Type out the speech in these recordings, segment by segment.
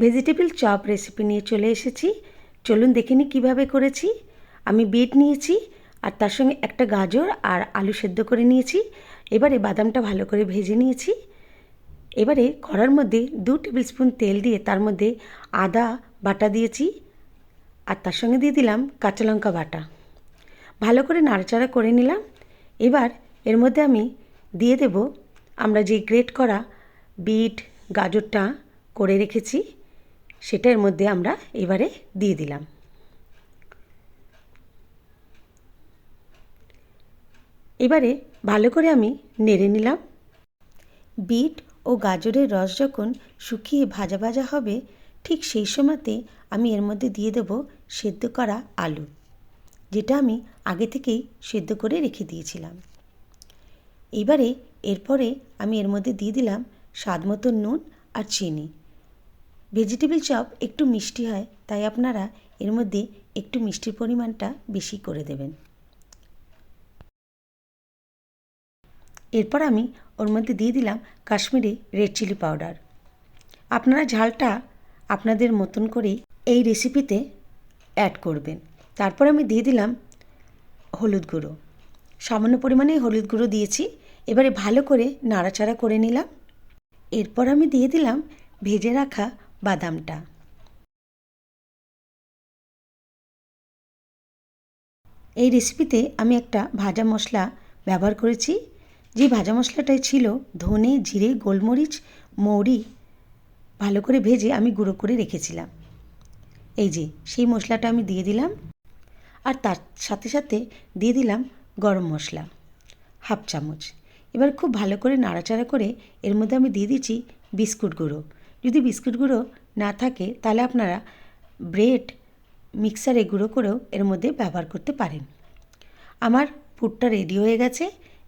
Vegetable chop recipe নিয়ে চলে এসেছি। চলুন দেখে নিই কীভাবে করেছি। আমি বিট নিয়েছি, আর তার সঙ্গে একটা গাজর আর আলু সেদ্ধ করে নিয়েছি। এবারে বাদামটা ভালো করে ভেজে নিয়েছি। এবারে কড়ার মধ্যে দু টেবিল স্পুন তেল দিয়ে তার মধ্যে আদা বাটা দিয়েছি, আর তার সঙ্গে দিয়ে দিলাম কাঁচা লঙ্কা বাটা। ভালো করে নাড়াচাড়া করে নিলাম। এবার এর মধ্যে আমি দিয়ে দেব, আমরা যে গ্রেট করা বিট, গাজরটা করে রেখেছি। সেটা এর মধ্যে আমরা এবারে দিয়ে দিলাম। এবারে ভালো করে আমি নেড়ে নিলাম। বিট ও গাজরের রস যখন শুকিয়ে ভাজা ভাজা হবে, ঠিক সেই সময়তে আমি এর মধ্যে দিয়ে দেব সেদ্ধ করা আলু, যেটা আমি আগে থেকেই সেদ্ধ করে রেখে দিয়েছিলাম। এবারে এরপরে আমি এর মধ্যে দিয়ে দিলাম স্বাদ মতো নুন আর চিনি। ভেজিটেবল চপ একটু মিষ্টি হয়, তাই আপনারা এর মধ্যে একটু মিষ্টির পরিমাণটা বেশি করে দেবেন। এরপর আমি ওর মধ্যে দিয়ে দিলাম কাশ্মীরি রেড চিলি পাউডার। আপনারা ঝালটা আপনাদের মতন করেই এই রেসিপিতে অ্যাড করবেন। তারপর আমি দিয়ে দিলাম হলুদ গুঁড়ো। সামান্য পরিমাণে হলুদ গুঁড়ো দিয়েছি, এবারে ভালো করে নাড়াচাড়া করে নিলাম। এরপর আমি দিয়ে দিলাম ভেজে রাখা বাদামটা। এই রেসিপিতে আমি একটা ভাজা মশলা ব্যবহার করেছি। যে ভাজা মশলাটাই ছিল ধনে, জিরে, গোলমরিচ, মৌরি ভালো করে ভেজে আমি গুঁড়ো করে রেখেছিলাম। এই যে, সেই মশলাটা আমি দিয়ে দিলাম আর তার সাথে সাথে দিয়ে দিলাম গরম মশলা, হাফ চামচ। এবার খুব ভালো করে নাড়াচাড়া করে এর মধ্যে আমি দিয়ে দিচ্ছি বিস্কুট গুঁড়ো। যদি বিস্কুট গুঁড়ো না থাকে, তাহলে আপনারা ব্রেড মিক্সারে গুঁড়ো করেও এর মধ্যে ব্যবহার করতে পারেন। আমার পুরটা রেডি হয়ে গেছে।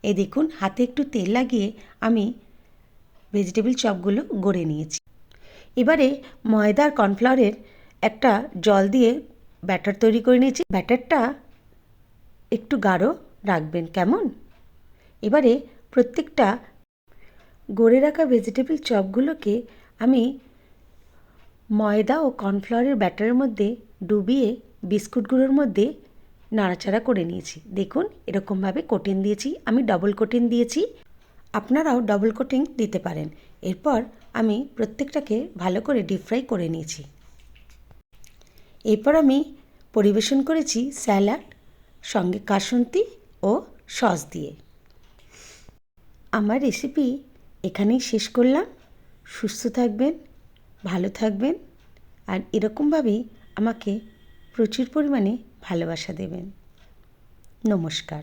এই দেখুন, হাতে একটু তেল লাগিয়ে আমি ভেজিটেবল চপগুলো গড়ে নিয়েছি। এবারে ময়দা আর কর্নফ্লাওয়ারের একটা জল দিয়ে ব্যাটার তৈরি করে নিয়েছি। ব্যাটারটা একটু গাঢ় রাখবেন, কেমন? এবারে প্রত্যেকটা গড়ে রাখা ভেজিটেবল চপগুলোকে আমি ময়দা ও কর্নফ্লাওয়ারের ব্যাটারের মধ্যে ডুবিয়ে বিস্কুটগুলোর মধ্যে নাড়াচাড়া করে নিয়েছি। দেখুন, এরকমভাবে কোটিং দিয়েছি। আমি ডবল কোটিং দিয়েছি। আপনারাও ডবল কোটিং দিতে পারেন। এরপর আমি প্রত্যেকটাকে ভালো করে ডিপ ফ্রাই করে নিয়েছি। এরপর আমি পরিবেশন করেছি স্যালাড, সঙ্গে কাসন্তি ও সস দিয়ে। আমার রেসিপি এখানেই শেষ করলাম। সুস্থ থাকবেন ভালো থাকবেন আর এরকমভাবেই আমাকে প্রচুর পরিমাণে ভালোবাসা দেবেন। নমস্কার।